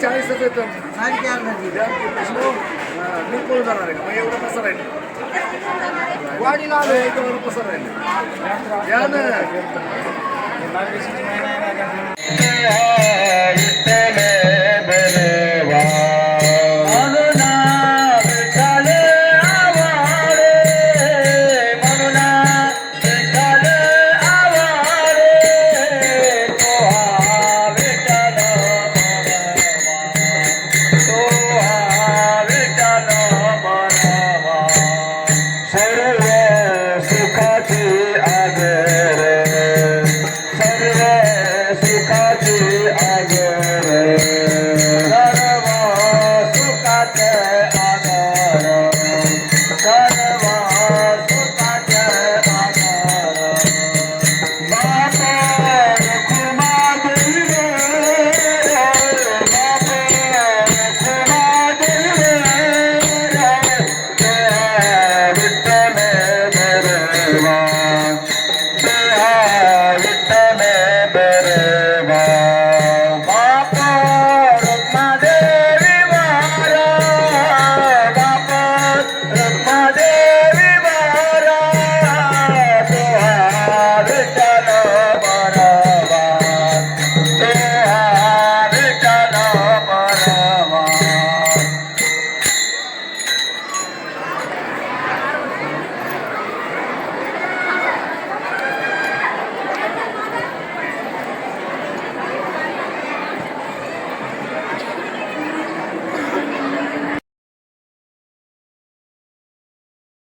चाळीसच येतं आणखी अर्धाची द्या की देशमुख. हा, मी कोण जाणार आहे मग एवढं कसं राहील? वाडीला आलो एवढं कसं राहील? या ना terra. Bye.